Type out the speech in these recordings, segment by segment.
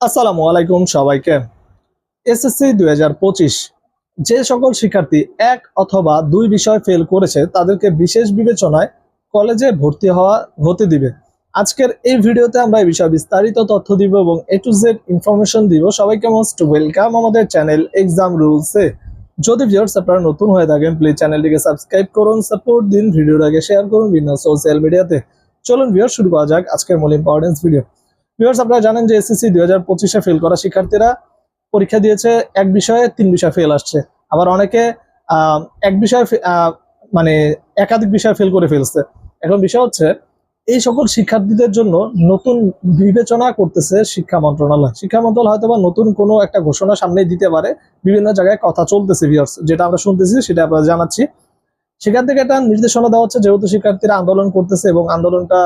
আসসালামু আলাইকুম সবাইকে। এসএসসি দুই হাজার পঁচিশ, যে সকল শিক্ষার্থী এক অথবা দুই বিষয় ফেল করেছে, তাদেরকে বিশেষ বিবেচনায় কলেজে ভর্তি হওয়া, হতে দিবে। আজকের এই ভিডিওতে আমরা এই বিষয়ে বিস্তারিত তথ্য দিব এবং এ টু জেড ইনফরমেশন দিব। সবাইকে মোস্ট ওয়েলকাম আমাদের চ্যানেল এক্সাম রুলসে যদি ভিউয়ার্স আপনারা নতুন হয়ে থাকেন প্লিজ চ্যানেলটিকে সাবস্ক্রাইব করুন সাপোর্ট দিন ভিডিওর আগে শেয়ার করুন বিভিন্ন সোশ্যাল মিডিয়াতে চলুন ভিউয়ার শুরু করা যাক আজকের মূল ইম্পর্টেন্স ভিডিও আপনারা জানেন যে এসএসসি দুই হাজার পঁচিশে ফেল করা শিক্ষার্থীরা পরীক্ষা দিয়েছে, এক বিষয়ে তিন বিষয় ফেল আসছে। আবার অনেকে এক বিষয়ে মানে একাধিক বিষয় ফেল করে ফেলছে। এখন বিষয় হচ্ছে, এই সকল শিক্ষার্থীদের জন্য নতুন বিবেচনা করতেছে শিক্ষা মন্ত্রণালয়। শিক্ষা মন্ত্রণালয় হয়তো বা নতুন কোনো একটা ঘোষণা সামনে দিতে পারে, বিভিন্ন জায়গায় কথা চলতেছে ভিউয়ার্স যেটা আমরা শুনতেছি, সেটা আমরা জানাচ্ছি। সেখান থেকে একটা নির্দেশনা দেওয়া হচ্ছে, যেহেতু শিক্ষার্থীরা আন্দোলন করতেছে এবং আন্দোলনটা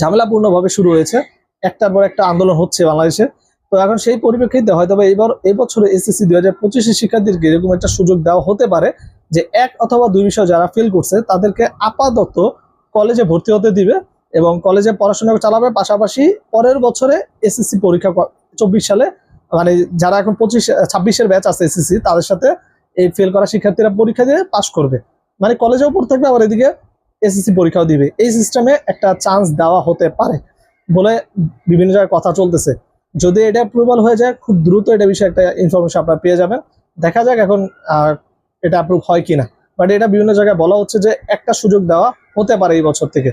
ঝামেলাপূর্ণভাবে শুরু হয়েছে। একটার পর একটা আন্দোলন হচ্ছে বাংলাদেশে। তো এখন সেই পরিপ্রেক্ষিতে হয়তো এইবার এই এসএসসি দুই হাজার পঁচিশের শিক্ষার্থীদেরকে এরকম একটা সুযোগ দেওয়া হতে পারে যে এক অথবা দুই বিষয় যারা ফেল করছে তাদেরকে আপাতত কলেজে ভর্তি হতে দিবে এবং কলেজে পড়াশোনা চালাবে। পাশাপাশি পরের বছরে এসএসসি পরীক্ষা চব্বিশ সালে মানে যারা এখন পঁচিশ, ছাব্বিশের ব্যাচ আছে এসএসসি, তাদের সাথে এই ফেল করা শিক্ষার্থীরা পরীক্ষা দিয়ে পাশ করবে। মানে কলেজেও পড়তে থাকবে, আবার এদিকে এসএসসি পরীক্ষাও দিবে। এই সিস্টেমে একটা চান্স দেওয়া হতে পারে বলে বিভিন্ন জায়গায় কথা চলতেছে। যদি এটা অ্যাপ্রুভাল হয়ে যায়, খুব দ্রুত এটা বিষয়ে একটা ইনফরমেশন আপনারা পেয়ে যাবেন। দেখা যাক এখন এটা অ্যাপ্রুভ হয় কিনা। বাট এটা বিভিন্ন জায়গায় বলা হচ্ছে যে একটা সুযোগ দেওয়া হতে পারে এই বছর থেকে।